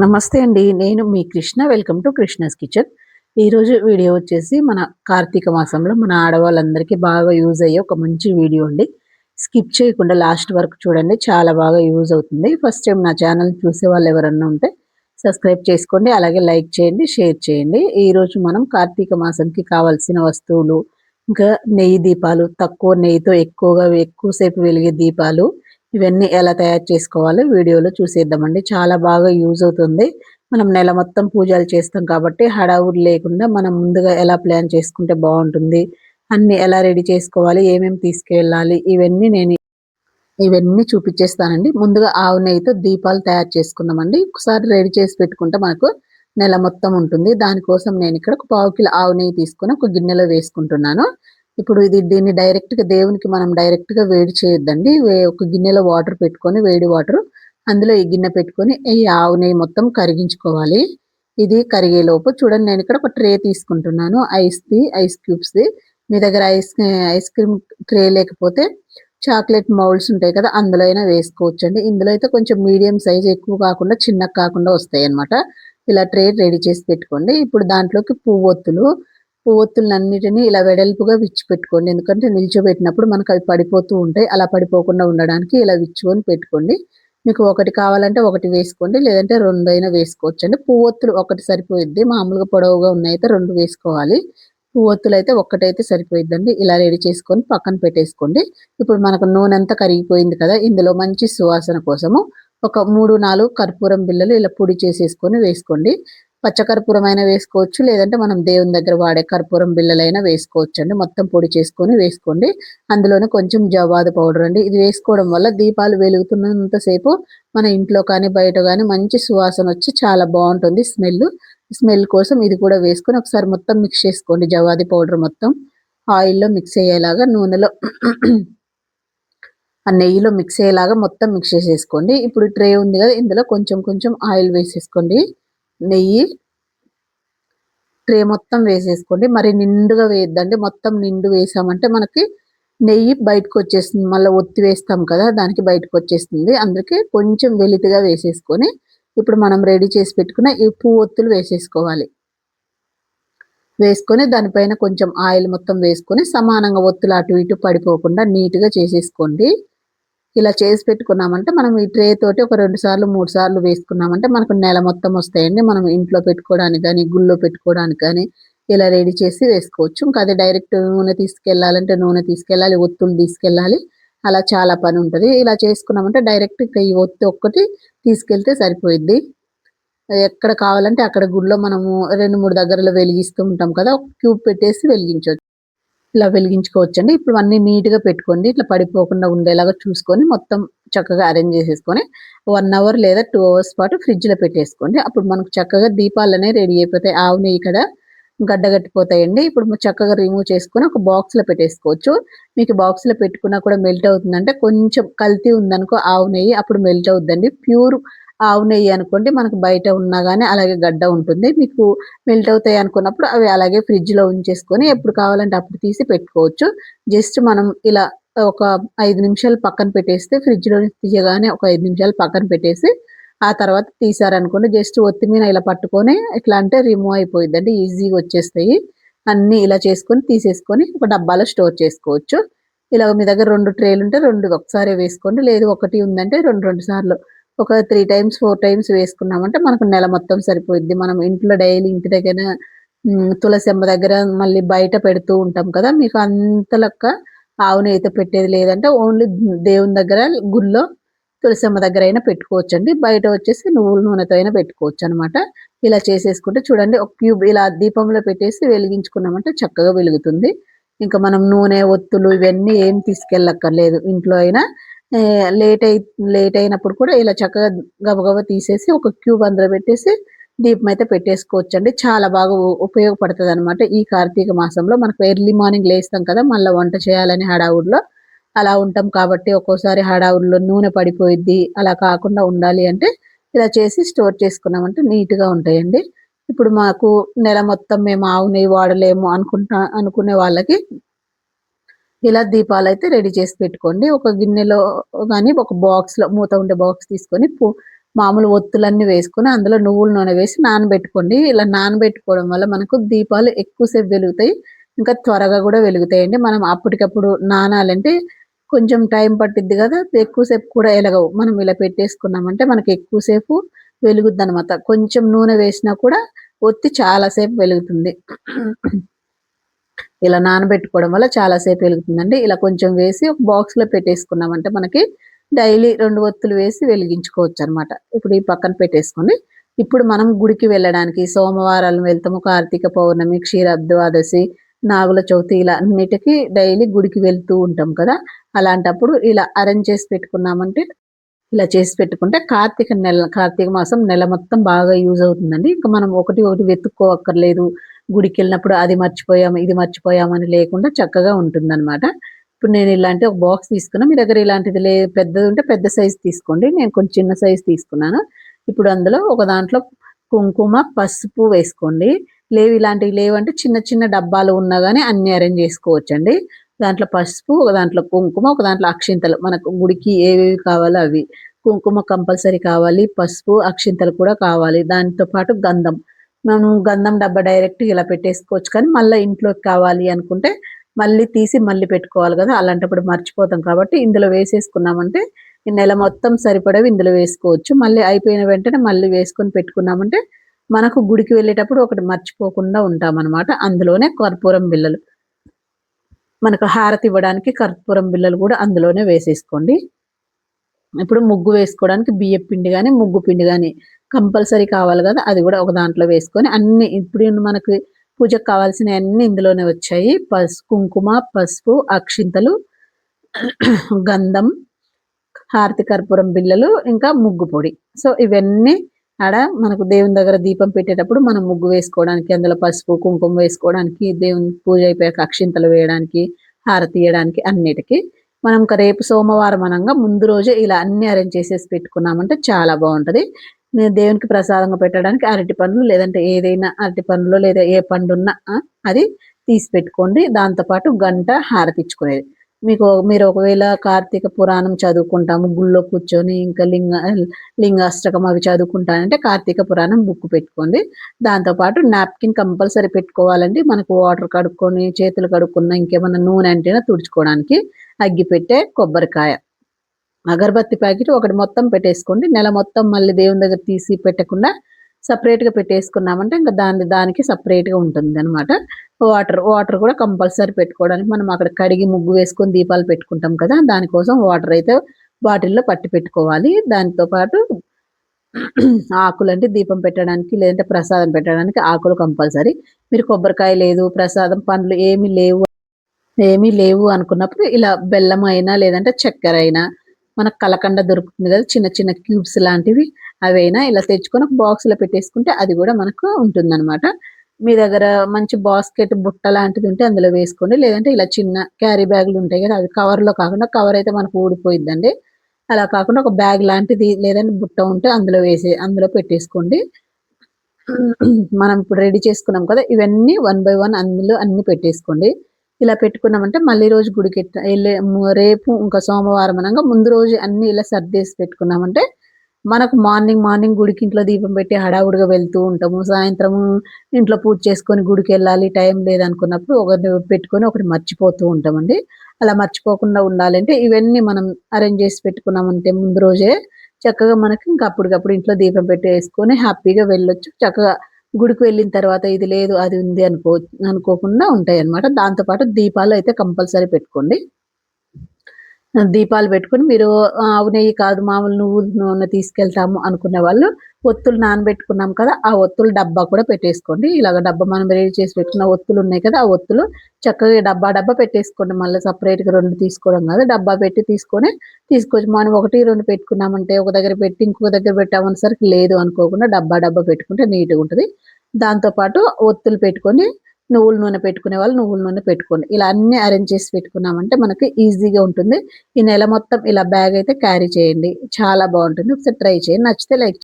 నమస్తే అండి. నేను మీ Krishna. Welcome to Krishna's kitchen. ఈరోజు వీడియో వచ్చేసి మన కార్తీక మాసంలో మన ఆడవాళ్ళందరికీ బాగా యూజ్ అయ్యే ఒక మంచి వీడియో అండి. స్కిప్ చేయకుండా లాస్ట్ వరకు చూడండి. చాలా బాగా యూజ్ అవుతుంది. ఫస్ట్ టైం నా ఛానల్ చూసే వాళ్ళు ఎవరన్నా ఉంటే సబ్స్క్రైబ్ చేసుకోండి. అలాగే లైక్ చేయండి షేర్ చేయండి. ఈరోజు మనం కార్తీక మాసంకి కావాల్సిన వస్తువులు ఇంకా నెయ్యి దీపాలు తక్కువ నెయ్యితో ఎక్కువగా ఎక్కువసేపు వెలిగే దీపాలు ఇవన్నీ ఎలా తయారు చేసుకోవాలో వీడియోలో చూసేద్దామండి. చాలా బాగా యూజ్ అవుతుంది. మనం నెల మొత్తం పూజలు చేస్తాం కాబట్టి హడావుడి లేకుండా మనం ముందుగా ఎలా ప్లాన్ చేసుకుంటే బాగుంటుంది అన్ని ఎలా రెడీ చేసుకోవాలి ఏమేమి తీసుకెళ్ళాలి ఇవన్నీ నేను ఇవన్నీ చూపించేస్తానండి ముందుగా ఆవు నెయ్యితో దీపాలు తయారు చేసుకుందామండి. ఒకసారి రెడీ చేసి పెట్టుకుంటే మనకు నెల మొత్తం ఉంటుంది. దానికోసం నేను ఇక్కడ ఒక పావు కిలో ఆవు నెయ్యి తీసుకుని ఒక గిన్నెలో వేసుకుంటున్నాను. ఇప్పుడు ఇది దీన్ని డైరెక్ట్గా దేవునికి మనం డైరెక్ట్గా వేడి చేయొద్దండి. ఒక గిన్నెలో వాటర్ పెట్టుకొని వేడి వాటర్ అందులో ఈ గిన్నె పెట్టుకొని ఈ ఆవు నెయ్యి మొత్తం కరిగించుకోవాలి. ఇది కరిగేలోపు చూడండి నేను ఇక్కడ ఒక ట్రే తీసుకుంటున్నాను. ఐస్ది ఐస్ క్యూబ్స్ది మీ దగ్గర ఐస్ ఐస్ క్రీమ్ ట్రే లేకపోతే చాక్లెట్ మౌల్డ్స్ ఉంటాయి కదా అందులో అయినా వేసుకోవచ్చు అండి ఇందులో అయితే కొంచెం మీడియం సైజ్ ఎక్కువ కాకుండా చిన్నగా కాకుండా వస్తాయి అనమాట ఇలా ట్రే రెడీ చేసి పెట్టుకోండి. ఇప్పుడు దాంట్లోకి పువ్వొత్తులు పువ్వొత్తులన్నిటిని ఇలా వెడల్పుగా విచ్చి పెట్టుకోండి ఎందుకంటే నిల్చోబెట్టినప్పుడు మనకు అవి పడిపోతూ ఉంటాయి. అలా పడిపోకుండా ఉండడానికి ఇలా విచ్చుకొని పెట్టుకోండి. మీకు ఒకటి కావాలంటే ఒకటి వేసుకోండి. లేదంటే రెండు అయినా వేసుకోవచ్చు అండి పువ్వొత్తులు ఒకటి సరిపోయిద్ది. మామూలుగా పొడవుగా ఉన్నాయితే రెండు వేసుకోవాలి. పువ్వొత్తులు అయితే ఒక్కటైతే సరిపోయిద్దండి. ఇలా రెడీ చేసుకొని పక్కన పెట్టేసుకోండి. ఇప్పుడు మనకు నూనె అంతా కరిగిపోయింది కదా. ఇందులో మంచి సువాసన కోసము ఒక మూడు నాలుగు కర్పూరం బిళ్ళలు ఇలా పొడి చేసేసుకొని వేసుకోండి. పచ్చకర్పూరం అయినా వేసుకోవచ్చు లేదంటే మనం దేవుని దగ్గర వాడే కర్పూరం బిళ్ళలైనా వేసుకోవచ్చు అండి మొత్తం పొడి చేసుకొని వేసుకోండి. అందులోనే కొంచెం జవాదు పౌడర్ అండి. ఇది వేసుకోవడం వల్ల దీపాలు వెలుగుతున్నంతసేపు మన ఇంట్లో కానీ బయట కానీ మంచి సువాసన వచ్చి చాలా బాగుంటుంది స్మెల్. స్మెల్ కోసం ఇది కూడా వేసుకొని ఒకసారి మొత్తం మిక్స్ చేసుకోండి. జవాది పౌడర్ మొత్తం ఆయిల్లో మిక్స్ అయ్యేలాగా నూనెలో ఆ నెయ్యిలో మిక్స్ అయ్యేలాగా మొత్తం మిక్స్ చేసేసుకోండి. ఇప్పుడు ట్రే ఉంది కదా ఇందులో కొంచెం కొంచెం ఆయిల్ వేసేసుకోండి. నెయ్యి ట్రే మొత్తం వేసేసుకోండి. మరి నిండుగా వేయద్దండి. మొత్తం నిండు వేసామంటే మనకి నెయ్యి బయటకు వచ్చేస్తుంది. మళ్ళీ ఒత్తి వేస్తాం కదా దానికి బయటకు వచ్చేస్తుంది. అందుకే కొంచెం వెలితిగా వేసేసుకొని ఇప్పుడు మనం రెడీ చేసి పెట్టుకున్న ఈ పువ్వు ఒత్తులు వేసేసుకోవాలి. వేసుకొని దానిపైన కొంచెం ఆయిల్ మొత్తం వేసుకొని సమానంగా ఒత్తులు అటు ఇటు పడిపోకుండా నీట్గా చేసేసుకోండి. ఇలా చేసి పెట్టుకున్నామంటే మనం ఈ ట్రే తోటి ఒక రెండు సార్లు మూడు సార్లు వేసుకున్నామంటే మనకు నెల మొత్తం వస్తాయండి. మనం ఇంట్లో పెట్టుకోవడానికి కానీ గుళ్ళో పెట్టుకోవడానికి కానీ ఇలా రెడీ చేసి వేసుకోవచ్చు. ఇంకా అది డైరెక్ట్ నూనె తీసుకెళ్ళాలంటే నూనె తీసుకెళ్ళాలి ఒత్తులు తీసుకెళ్ళాలి. అలా చాలా పని ఉంటుంది. ఇలా చేసుకున్నామంటే డైరెక్ట్ ఇంకా ఈ ఒత్తి ఒక్కటి తీసుకెళ్తే సరిపోయిద్ది. ఎక్కడ కావాలంటే అక్కడ గుడిలో మనము రెండు మూడు దగ్గరలో వెలిగిస్తూ ఉంటాం కదా క్యూబ్ పెట్టేసి వెలిగించవచ్చు ఇలా వెలిగించుకోవచ్చండి. ఇప్పుడు అన్నీ నీట్గా పెట్టుకోండి. ఇట్లా పడిపోకుండా ఉండేలాగా చూసుకొని మొత్తం చక్కగా అరేంజ్ చేసేసుకొని వన్ అవర్ లేదా టూ అవర్స్ పాటు ఫ్రిడ్జ్లో పెట్టేసుకోండి. అప్పుడు మనకు చక్కగా దీపాలనే రెడీ అయిపోతాయి ఆవు నెయ్యి ఇక్కడ గడ్డగట్టిపోతాయండి ఇప్పుడు చక్కగా రిమూవ్ చేసుకొని ఒక బాక్స్లో పెట్టేసుకోవచ్చు. మీకు బాక్స్లో పెట్టుకున్నా కూడా మెల్ట్ అవుతుందంటే కొంచెం కల్తీ ఉందనుకో ఆవు నెయ్యి అప్పుడు మెల్ట్ అవుద్దండి. ప్యూర్ ఆవు నెయ్యి అనుకోండి మనకు బయట ఉన్నా కానీ అలాగే గడ్డ ఉంటుంది. మీకు మెల్ట్ అవుతాయి అనుకున్నప్పుడు అవి అలాగే ఫ్రిడ్జ్లో ఉంచేసుకొని ఎప్పుడు కావాలంటే అప్పుడు తీసి పెట్టుకోవచ్చు. జస్ట్ మనం ఇలా ఒక ఐదు నిమిషాలు పక్కన పెట్టేస్తే ఫ్రిడ్జ్లో తీయగానే ఒక ఐదు నిమిషాలు పక్కన పెట్టేసి ఆ తర్వాత తీసారనుకోండి జస్ట్ ఒత్తిమీన ఇలా పట్టుకొని ఇట్లా అంటే రిమూవ్ అయిపోయింది అంటే ఈజీగా వచ్చేస్తాయి. అన్నీ ఇలా చేసుకొని తీసేసుకొని ఒక డబ్బాలో స్టోర్ చేసుకోవచ్చు. ఇలా మీ దగ్గర రెండు ట్రేలు ఉంటే రెండు ఒకసారి వేసుకోండి. లేదు ఒకటి ఉందంటే రెండు రెండు సార్లు ఒక త్రీ టైమ్స్ ఫోర్ టైమ్స్ వేసుకున్నామంటే మనకు నెల మొత్తం సరిపోద్ది మనం ఇంట్లో డైలీ ఇంటి దగ్గర తులసమ్మ దగ్గర మళ్ళీ బయట పెడుతూ ఉంటాం కదా. మీకు అంత లెక్క ఆవును అయితే పెట్టేది లేదంటే ఓన్లీ దేవుని దగ్గర గుళ్ళో తులసమ్మ దగ్గర అయినా పెట్టుకోవచ్చు అండి బయట వచ్చేసి నువ్వుల నూనెతో అయినా పెట్టుకోవచ్చు అనమాట ఇలా చేసేసుకుంటే చూడండి ఒక క్యూబ్ ఇలా దీపంలో పెట్టేసి వెలిగించుకున్నామంటే చక్కగా వెలుగుతుంది. ఇంకా మనం నూనె ఒత్తులు ఇవన్నీ ఏం తీసుకెళ్ళక్కర్లేదు. ఇంట్లో అయినా లేట్ అయి లేట్ అయినప్పుడు కూడా ఇలా చక్కగా గబగబా తీసేసి ఒక క్యూబ్ అందులో పెట్టేసి దీపం అయితే పెట్టేసుకోవచ్చు అండి చాలా బాగా ఉపయోగపడుతుంది అనమాట ఈ కార్తీక మాసంలో మనకు ఎర్లీ మార్నింగ్ లేస్తాం కదా మళ్ళీ వంట చేయాలని హడావుడిలో. అలా ఉంటాం కాబట్టి ఒక్కోసారి హడావుడిలో నూనె పడిపోయిద్ది అలా కాకుండా ఉండాలి అంటే ఇలా చేసి స్టోర్ చేసుకున్నామంటే నీట్గా ఉంటాయండి. ఇప్పుడు మాకు నెల మొత్తం మేము ఆవు నెయ్యి వాడలేము అనుకుంటా అనుకునే వాళ్ళకి ఇలా దీపాలు అయితే రెడీ చేసి పెట్టుకోండి. ఒక గిన్నెలో కానీ ఒక బాక్స్లో మూత ఉండే బాక్స్ తీసుకొని మామూలు ఒత్తులన్నీ వేసుకొని అందులో నువ్వుల నూనె వేసి నానబెట్టుకోండి. ఇలా నానబెట్టుకోవడం వల్ల మనకు దీపాలు ఎక్కువసేపు వెలుగుతాయి. ఇంకా త్వరగా కూడా వెలుగుతాయండి. మనం అప్పటికప్పుడు నానాలంటే కొంచెం టైం పట్టిద్ది కదా. ఎక్కువసేపు కూడా ఎలగవు. మనం ఇలా పెట్టేసుకున్నామంటే మనకి ఎక్కువసేపు వెలుగుద్ది అనమాట కొంచెం నూనె వేసినా కూడా ఒత్తి చాలాసేపు వెలుగుతుంది. ఇలా నానబెట్టుకోవడం వల్ల చాలాసేపు వెలుగుతుందండి. ఇలా కొంచెం వేసి ఒక బాక్స్లో పెట్టేసుకున్నామంటే మనకి డైలీ రెండు ఒత్తులు వేసి వెలిగించుకోవచ్చు అనమాట ఇప్పుడు ఈ పక్కన పెట్టేసుకొని ఇప్పుడు మనం గుడికి వెళ్ళడానికి సోమవారాలు వెళ్తాము కార్తీక పౌర్ణమి క్షీరద్వాదశి నాగుల చవితి ఇలా అన్నిటికీ డైలీ గుడికి వెళ్తూ ఉంటాం కదా. అలాంటప్పుడు ఇలా అరేంజ్ చేసి పెట్టుకున్నామంటే ఇలా చేసి పెట్టుకుంటే కార్తీక నెల కార్తీక మాసం నెల మొత్తం బాగా యూజ్ అవుతుందండి. ఇంకా మనం ఒకటి ఒకటి వెతుక్కోవక్కర్లేదు గుడికి వెళ్ళినప్పుడు అది మర్చిపోయాము ఇది మర్చిపోయామని లేకుండా చక్కగా ఉంటుందన్నమాట. ఇప్పుడు నేను ఇలాంటి ఒక బాక్స్ తీసుకున్నా మీ దగ్గర ఇలాంటిది లే పెద్దది ఉంటే పెద్ద సైజ్ తీసుకోండి నేను కొంచెం చిన్న సైజ్ తీసుకున్నాను. ఇప్పుడు అందులో ఒక దాంట్లో కుంకుమ పసుపు వేసుకోండి. లేవు ఇలాంటివి లేవంటే చిన్న చిన్న డబ్బాలు ఉన్నా కానీ అన్ని అరేంజ్ చేసుకోవచ్చండి. దాంట్లో పసుపు ఒక దాంట్లో కుంకుమ ఒక దాంట్లో అక్షింతలు మనకు గుడికి ఏవేవి కావాలో అవి. కుంకుమ కంపల్సరీ కావాలి పసుపు అక్షింతలు కూడా కావాలి. దాంతో పాటు గంధం. మనం గంధం డబ్బా డైరెక్ట్ ఇలా పెట్టేసుకోవచ్చు కానీ మళ్ళీ ఇంట్లోకి కావాలి అనుకుంటే మళ్ళీ తీసి మళ్ళీ పెట్టుకోవాలి కదా. అలాంటప్పుడు మర్చిపోతాం కాబట్టి ఇందులో వేసేసుకున్నామంటే ఈ నెల మొత్తం సరిపడవి ఇందులో వేసుకోవచ్చు. మళ్ళీ అయిపోయిన వెంటనే మళ్ళీ వేసుకొని పెట్టుకున్నామంటే మనకు గుడికి వెళ్ళేటప్పుడు ఒకటి మర్చిపోకుండా ఉంటామన్నమాట. అందులోనే కర్పూరం బిల్లలు మనకు హారతి ఇవ్వడానికి కర్పూరం బిల్లలు కూడా అందులోనే వేసేసుకోండి. ఇప్పుడు ముగ్గు వేసుకోవడానికి బియ్య పిండి కానీ ముగ్గు పిండి కానీ కంపల్సరీ కావాలి కదా అది కూడా ఒక దాంట్లో వేసుకొని అన్ని ఇప్పుడు మనకి పూజకు కావాల్సిన అన్ని ఇందులోనే వచ్చాయి. పసుపు కుంకుమ పసుపు అక్షింతలు గంధం హారతి కర్పూరం బిళ్ళలు ఇంకా ముగ్గు పొడి. సో ఇవన్నీ ఆడ మనకు దేవుని దగ్గర దీపం పెట్టేటప్పుడు మనం ముగ్గు వేసుకోవడానికి అందులో పసుపు కుంకుమ వేసుకోవడానికి దేవుని పూజ అయిపోయాక అక్షింతలు వేయడానికి హారతి ఇవ్వడానికి అన్నిటికీ మనం రేపు సోమవారం అనంగా ముందు రోజే ఇలా అన్ని అరేంజ్ చేసేసి పెట్టుకున్నామంటే చాలా బాగుంటుంది. దేవునికి ప్రసాదంగా పెట్టడానికి అరటి పండ్లు లేదంటే ఏదైనా అరటి పండ్లు లేదా ఏ పండు ఉన్నా అది తీసి పెట్టుకోండి. దాంతోపాటు గంట హారతిచ్చుకునేది మీకు మీరు ఒకవేళ కార్తీక పురాణం చదువుకుంటాము గుళ్ళో కూర్చొని ఇంకా లింగ లింగాష్టకం అవి చదువుకుంటానంటే కార్తీక పురాణం బుక్ పెట్టుకోండి. దాంతోపాటు నాప్కిన్ కంపల్సరీ పెట్టుకోవాలండి. మనకు వాటర్ కడుక్కొని చేతులు కడుక్కున్న ఇంకేమైనా నూనె అంటేనా తుడుచుకోవడానికి అగ్గి పెట్టే కొబ్బరికాయ. అగరబత్తి ప్యాకెట్ ఒకటి మొత్తం పెట్టేసుకోండి. నెల మొత్తం మళ్ళీ దేవుని దగ్గర తీసి పెట్టకుండా సపరేట్గా పెట్టేసుకున్నామంటే ఇంకా దాని దానికి సపరేట్గా ఉంటుంది అనమాట వాటర్ వాటర్ కూడా కంపల్సరీ పెట్టుకోవడానికి మనం అక్కడ కడిగి ముగ్గు వేసుకొని దీపాలు పెట్టుకుంటాం కదా దానికోసం వాటర్ అయితే బాటిల్లో పట్టి పెట్టుకోవాలి. దానితో పాటు ఆకులు అంటే దీపం పెట్టడానికి లేదంటే ప్రసాదం పెట్టడానికి ఆకులు కంపల్సరీ. మీరు కొబ్బరికాయ లేదు ప్రసాదం పండ్లు ఏమీ లేవు ఏమీ లేవు అనుకున్నప్పుడు ఇలా బెల్లం అయినా లేదంటే చక్కెర అయినా మనకు కలకండ దొరుకుతుంది కదా చిన్న చిన్న క్యూబ్స్ లాంటివి అవైనా ఇలా తెచ్చుకొని ఒక బాక్స్లో పెట్టేసుకుంటే అది కూడా మనకు ఉంటుందన్నమాట. మీ దగ్గర మంచి బాస్కెట్ బుట్ట లాంటిది ఉంటే అందులో వేసుకోండి. లేదంటే ఇలా చిన్న క్యారీ బ్యాగులు ఉంటాయి కదా అవి కవర్లో కాకుండా కవర్ అయితే మనకు ఊడిపోయిద్దండి. అలా కాకుండా ఒక బ్యాగ్ లాంటిది లేదంటే బుట్ట ఉంటే అందులో వేసే అందులో పెట్టేసుకోండి. మనం ఇప్పుడు రెడీ చేసుకున్నాం కదా ఇవన్నీ వన్ బై వన్ అందులో అన్ని పెట్టేసుకోండి. ఇలా పెట్టుకున్నామంటే మళ్ళీ రోజు గుడికి వెళ్ళే రేపు ఇంకా సోమవారం అనగా ముందు రోజు అన్ని ఇలా సర్దేసి పెట్టుకున్నామంటే మనకు మార్నింగ్ మార్నింగ్ గుడికి ఇంట్లో దీపం పెట్టి హడావుడిగా వెళ్తూ ఉంటాము. సాయంత్రం ఇంట్లో పూజ చేసుకొని గుడికి వెళ్ళాలి టైం లేదనుకున్నప్పుడు ఒకరిని పెట్టుకొని ఒకటి మర్చిపోతూ ఉంటామండి. అలా మర్చిపోకుండా ఉండాలంటే ఇవన్నీ మనం అరేంజ్ చేసి పెట్టుకున్నామంటే ముందు రోజే చక్కగా మనకి ఇంకా అప్పటికప్పుడు ఇంట్లో దీపం పెట్టి వేసుకొని హ్యాపీగా వెళ్ళొచ్చు. చక్కగా గుడికి వెళ్ళిన తర్వాత ఇది లేదు అది ఉంది అనుకో అనుకోకుండా ఉంటాయి అనమాట దాంతోపాటు దీపాలు అయితే కంపల్సరీ పెట్టుకోండి. దీపాలు పెట్టుకుని మీరు ఆవు నెయ్యి కాదు మామూలు నువ్వులు నూనె తీసుకెళ్తాము అనుకునే వాళ్ళు ఒత్తులు నానబెట్టుకున్నాం కదా ఆ ఒత్తులు డబ్బా కూడా పెట్టేసుకోండి. ఇలాగ డబ్బా మనం రెడీ చేసి పెట్టుకున్న ఒత్తులు ఉన్నాయి కదా ఆ ఒత్తులు చక్కగా డబ్బా డబ్బా పెట్టేసుకోండి. మళ్ళీ సపరేట్గా రెండు తీసుకోవడం కాదు డబ్బా పెట్టి తీసుకొని తీసుకొచ్చి మనం ఒకటి రెండు పెట్టుకున్నామంటే ఒక దగ్గర పెట్టి ఇంకొక దగ్గర పెట్టామనేసరికి లేదు అనుకోకుండా డబ్బా డబ్బా పెట్టుకుంటే నీట్గా ఉంటుంది. దాంతోపాటు ఒత్తులు పెట్టుకొని నువ్వుల నూనె పెట్టుకునే వాళ్ళు నువ్వుల నూనె పెట్టుకోండి. ఇలా అన్ని అరేంజ్ చేసి పెట్టుకున్నామంటే మనకి ఈజీగా ఉంటుంది. ఈ నెల మొత్తం ఇలా బ్యాగ్ అయితే క్యారీ చేయండి. చాలా బాగుంటుంది. ఒకసారి ట్రై చేయండి. నచ్చితే లైక్